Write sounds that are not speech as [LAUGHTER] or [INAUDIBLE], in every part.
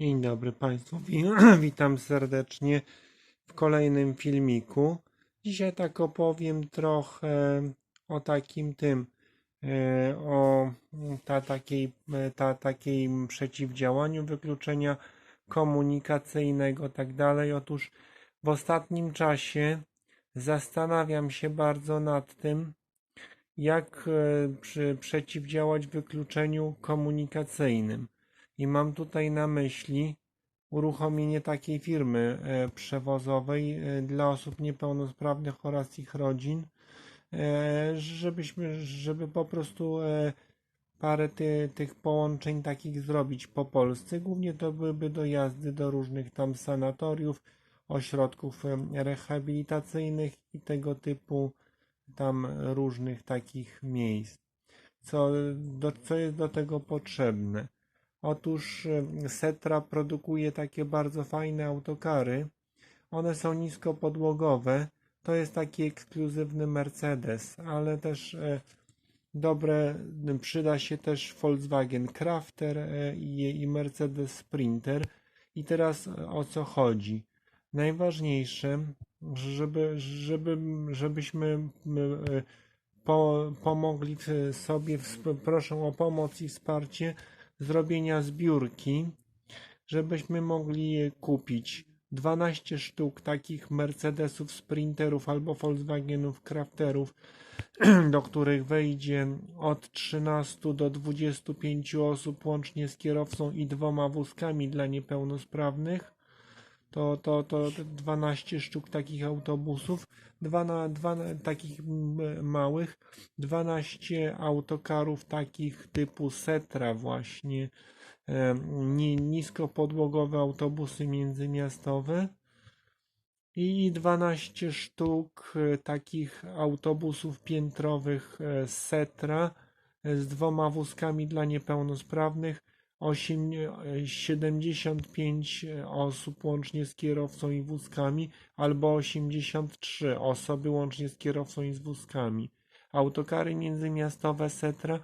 Dzień dobry Państwu, Wi- [CLEARS THROAT] witam serdecznie w kolejnym filmiku. Dzisiaj tak opowiem trochę o takim tym, e, o ta, takiej, e, ta, takiej przeciwdziałaniu wykluczenia komunikacyjnego, tak dalej. Otóż w ostatnim czasie zastanawiam się bardzo nad tym, jak e, przy, przeciwdziałać wykluczeniu komunikacyjnym. I mam tutaj na myśli uruchomienie takiej firmy e, przewozowej e, dla osób niepełnosprawnych oraz ich rodzin, e, żebyśmy, żeby po prostu parę ty, tych połączeń takich zrobić po Polsce. Głównie to byłyby dojazdy do różnych tam sanatoriów, ośrodków rehabilitacyjnych i tego typu tam różnych takich miejsc. Co, do, co jest do tego potrzebne? Otóż Setra produkuje takie bardzo fajne autokary. One są niskopodłogowe. To jest taki ekskluzywny Mercedes, ale też e, dobre, przyda się też Volkswagen Crafter e, i, i Mercedes Sprinter. I teraz e, o co chodzi? Najważniejsze, żeby, żeby, żebyśmy po, pomogli sobie, proszę o pomoc i wsparcie zrobienia zbiórki, żebyśmy mogli je kupić 12 sztuk takich Mercedesów Sprinterów albo Volkswagenów Crafterów, [CLEARS THROAT] do których wejdzie od 13 do 25 osób łącznie z kierowcą i dwoma wózkami dla niepełnosprawnych. To, to, to 12 sztuk takich autobusów, dwa na, dwa na, takich m- małych, 12 autokarów takich typu Setra właśnie, e, ni, niskopodłogowe autobusy międzymiastowe i 12 sztuk e, takich autobusów piętrowych e, Setra z dwoma wózkami dla niepełnosprawnych. Osiem, e, 75 osób łącznie z kierowcą i wózkami, albo 83 osoby łącznie z kierowcą i z wózkami. Autokary międzymiastowe Setra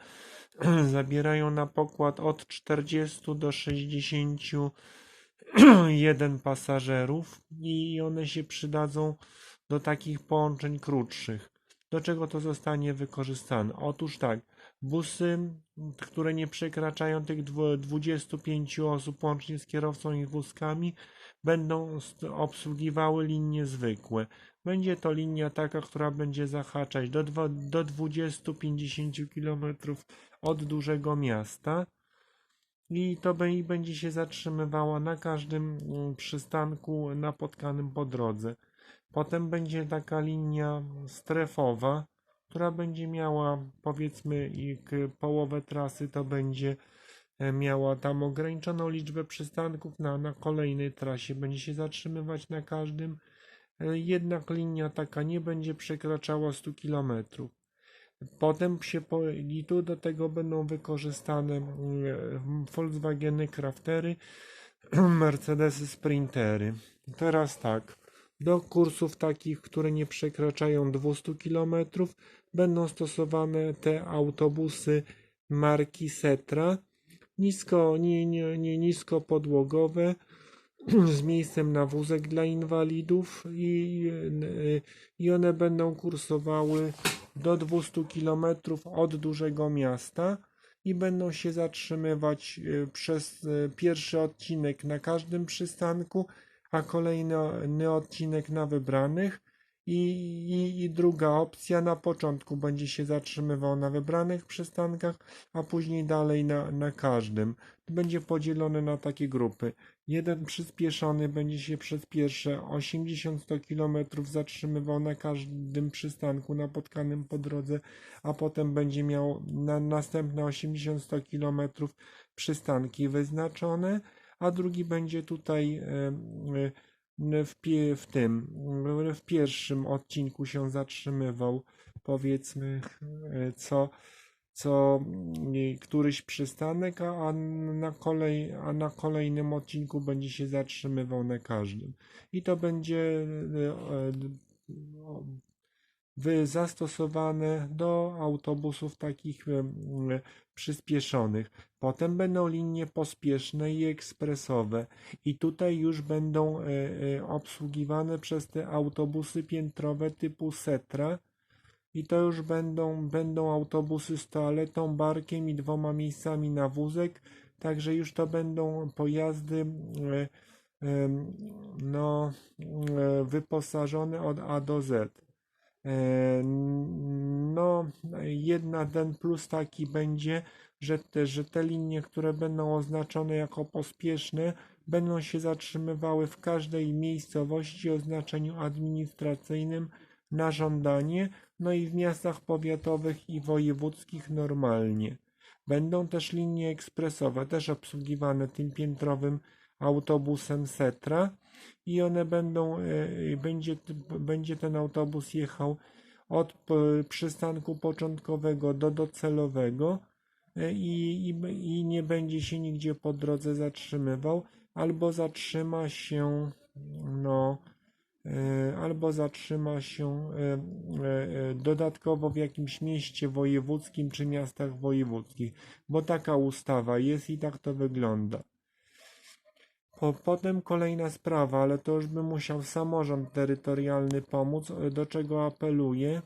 [CLEARS THROAT] zabierają na pokład od 40 do 61 pasażerów i one się przydadzą do takich połączeń krótszych. Do czego to zostanie wykorzystane? Otóż tak, busy, które nie przekraczają tych dwu- 25 osób łącznie z kierowcą i wózkami, będą obsługiwały linie zwykłe. Będzie to linia taka, która będzie zahaczać do, do 20-50 km od dużego miasta i to będzie się zatrzymywała na każdym mm, przystanku napotkanym po drodze. Potem będzie taka linia strefowa, która będzie miała powiedzmy i k- połowę trasy to będzie e, miała tam ograniczoną liczbę przystanków na, na kolejnej trasie, będzie się zatrzymywać na każdym. E, Jednak linia taka nie będzie przekraczała 100 km. Potem się po, i tu do tego będą wykorzystane mm, Volkswageny Craftery, [CLEARS THROAT] Mercedesy Sprintery. Teraz tak, do kursów takich, które nie przekraczają 200 km, będą stosowane te autobusy marki Setra, nisko, nie, nie, nie nisko podłogowe, z miejscem na wózek dla inwalidów i, i one będą kursowały do 200 km od dużego miasta i będą się zatrzymywać y, przez y, pierwszy odcinek na każdym przystanku, a kolejny odcinek na wybranych. I, i, I druga opcja na początku będzie się zatrzymywał na wybranych przystankach, a później dalej na, na każdym. Będzie podzielone na takie grupy. Jeden przyspieszony będzie się przez pierwsze 80-100 km zatrzymywał na każdym przystanku napotkanym po drodze, a potem będzie miał na następne 80-100 km przystanki wyznaczone, a drugi będzie tutaj e, e, w, w tym, w pierwszym odcinku się zatrzymywał, powiedzmy, e, co co mm, któryś przystanek, a na, kolej, a na kolejnym odcinku będzie się zatrzymywał na każdym. I to będzie e, e, zastosowane do autobusów takich e, m, przyspieszonych. Potem będą linie pospieszne i ekspresowe i tutaj już będą e, e, obsługiwane przez te autobusy piętrowe typu Setra i to już będą, będą autobusy z toaletą, barkiem i dwoma miejscami na wózek, także już to będą pojazdy e, no, e, wyposażone od A do Z. E, No, jedna ten plus taki będzie, że te, że te linie, które będą oznaczone jako pospieszne, będą się zatrzymywały w każdej miejscowości o znaczeniu administracyjnym na żądanie, no i w miastach powiatowych i wojewódzkich normalnie. Będą też linie ekspresowe, też obsługiwane tym piętrowym autobusem Setra i one będą, e, będzie, będzie ten autobus jechał od przystanku początkowego do docelowego e, i, i, i nie będzie się nigdzie po drodze zatrzymywał, albo zatrzyma się, no, e, albo zatrzyma się dodatkowo w jakimś mieście wojewódzkim czy miastach wojewódzkich, bo taka ustawa jest i tak to wygląda. Po, potem kolejna sprawa, ale to już by musiał samorząd terytorialny pomóc, e, do czego apeluję,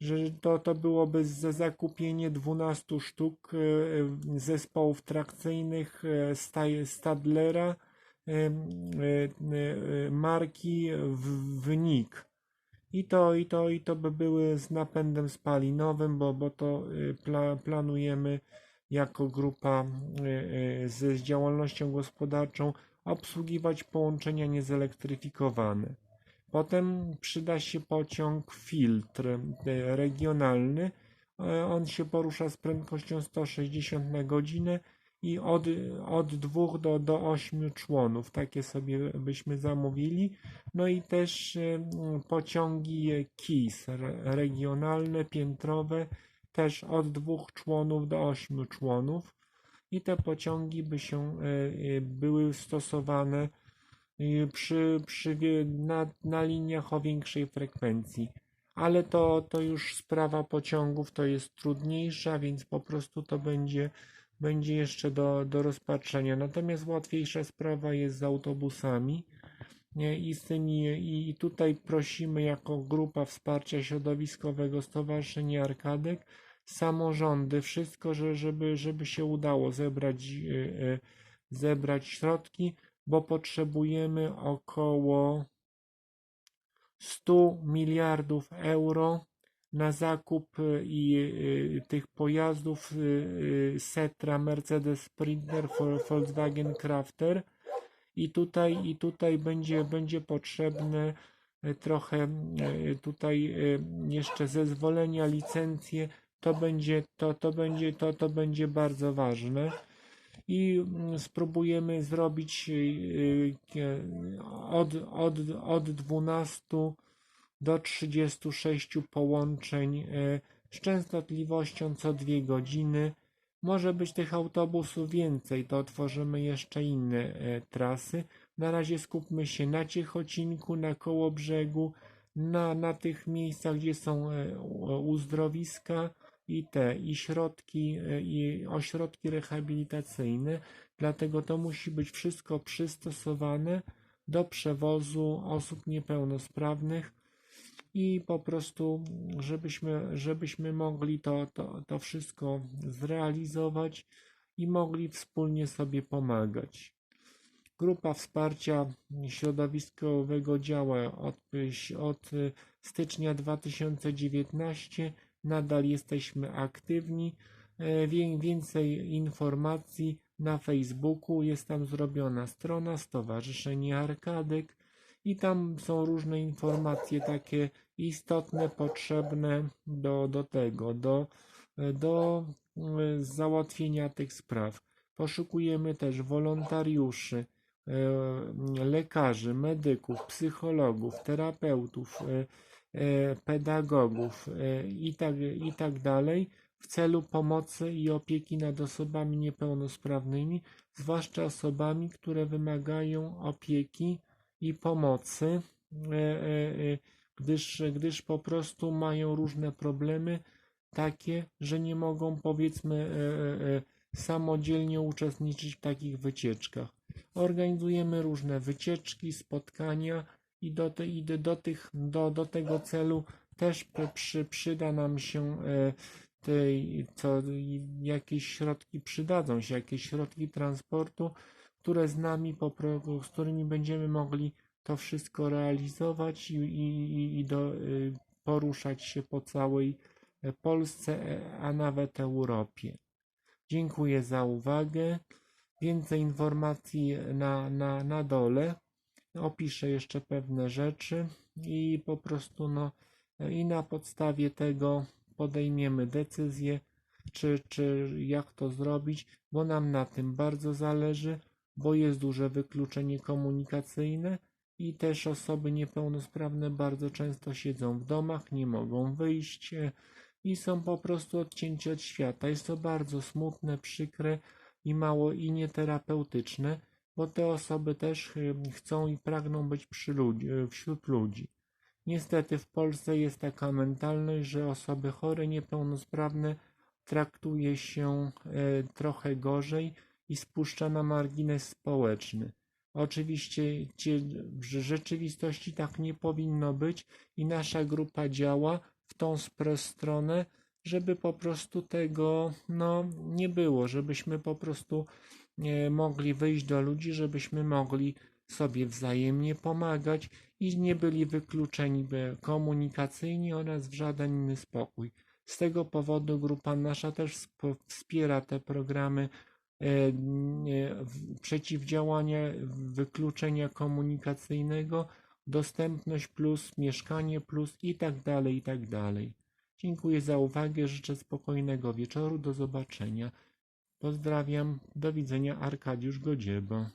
że to, to byłoby za zakupienie 12 sztuk e, zespołów trakcyjnych e, Sta- Stadlera e, e, e, marki Wnik. I to, i to, i to by były z napędem spalinowym, bo, bo to pla, planujemy jako grupa z, z działalnością gospodarczą obsługiwać połączenia niezelektryfikowane. Potem przyda się pociąg filtr regionalny. On się porusza z prędkością 160 na godzinę i od, od 2 do, do 8 członów. Takie sobie byśmy zamówili. No i też y, pociągi KIS re- regionalne, piętrowe, też od dwóch członów do ośmiu członów. I te pociągi by się y, y, były stosowane y, przy, przy, na, na liniach o większej frekwencji. Ale to, to już sprawa pociągów to jest trudniejsza, więc po prostu to będzie, będzie jeszcze do, do rozpatrzenia. Natomiast łatwiejsza sprawa jest z autobusami. I z tymi, i tutaj prosimy jako grupa wsparcia środowiskowego Stowarzyszenie Arkadek, samorządy, wszystko, że, żeby, żeby się udało zebrać, e, e, zebrać środki, bo potrzebujemy około 100 miliardów euro na zakup e, i tych pojazdów Setra, Mercedes Sprinter, Vol- Volkswagen Crafter. I tutaj, i tutaj będzie, będzie potrzebne trochę tutaj jeszcze zezwolenia, licencje, to będzie, to, to będzie, to, to będzie bardzo ważne. I mm, spróbujemy zrobić e, e, od, od, od 12 do 36 połączeń z częstotliwością co 2 godziny. Może być tych autobusów więcej, to otworzymy jeszcze inne trasy. Na razie skupmy się na Ciechocinku, na Kołobrzegu, na, na tych miejscach, gdzie są uzdrowiska i te, i środki, e, i ośrodki rehabilitacyjne. Dlatego to musi być wszystko przystosowane do przewozu osób niepełnosprawnych i po prostu, żebyśmy, żebyśmy mogli to, to, to wszystko zrealizować i mogli wspólnie sobie pomagać. Grupa wsparcia środowiskowego działa od, od stycznia 2019. Nadal jesteśmy aktywni. E, Więcej informacji na Facebooku. Jest tam zrobiona strona Stowarzyszenie Arkadek i tam są różne informacje takie istotne, potrzebne do, do tego, do, do e, załatwienia tych spraw. Poszukujemy też wolontariuszy, e, lekarzy, medyków, psychologów, terapeutów, pedagogów e, i tak, i tak dalej w celu pomocy i opieki nad osobami niepełnosprawnymi, zwłaszcza osobami, które wymagają opieki i pomocy, e, e, e, gdyż, gdyż po prostu mają różne problemy, takie, że nie mogą powiedzmy e, e, e, samodzielnie uczestniczyć w takich wycieczkach. Organizujemy różne wycieczki, spotkania i do, te, i do, tych, do, do tego celu też przy, przy, przyda nam się e, tej, co, jakieś środki przydadzą się, jakieś środki transportu, które z nami po, z którymi będziemy mogli to wszystko realizować i, i, i do, y, poruszać się po całej e, Polsce, e, a nawet Europie. Dziękuję za uwagę. Więcej informacji na, na, na dole. Opiszę jeszcze pewne rzeczy i po prostu no i na podstawie tego podejmiemy decyzję, czy, czy jak to zrobić, bo nam na tym bardzo zależy, bo jest duże wykluczenie komunikacyjne i też osoby niepełnosprawne bardzo często siedzą w domach, nie mogą wyjść e, i są po prostu odcięci od świata. Jest to bardzo smutne, przykre i mało i nieterapeutyczne, bo te osoby też chcą i pragną być ludzi, e, wśród ludzi. Niestety w Polsce jest taka mentalność, że osoby chore, niepełnosprawne traktuje się e, trochę gorzej i spuszcza na margines społeczny. Oczywiście cie- w rzeczywistości tak nie powinno być i nasza grupa działa w tą stronę, żeby po prostu tego no, nie było, żebyśmy po prostu mogli wyjść do ludzi, żebyśmy mogli sobie wzajemnie pomagać i nie byli wykluczeni komunikacyjnie oraz w żaden inny spokój. Z tego powodu grupa nasza też sp- wspiera te programy e, e, przeciwdziałania wykluczenia komunikacyjnego, dostępność plus, mieszkanie plus i tak dalej, i tak dalej. Dziękuję za uwagę, życzę spokojnego wieczoru, do zobaczenia. Pozdrawiam, do widzenia, Arkadiusz Godzieba.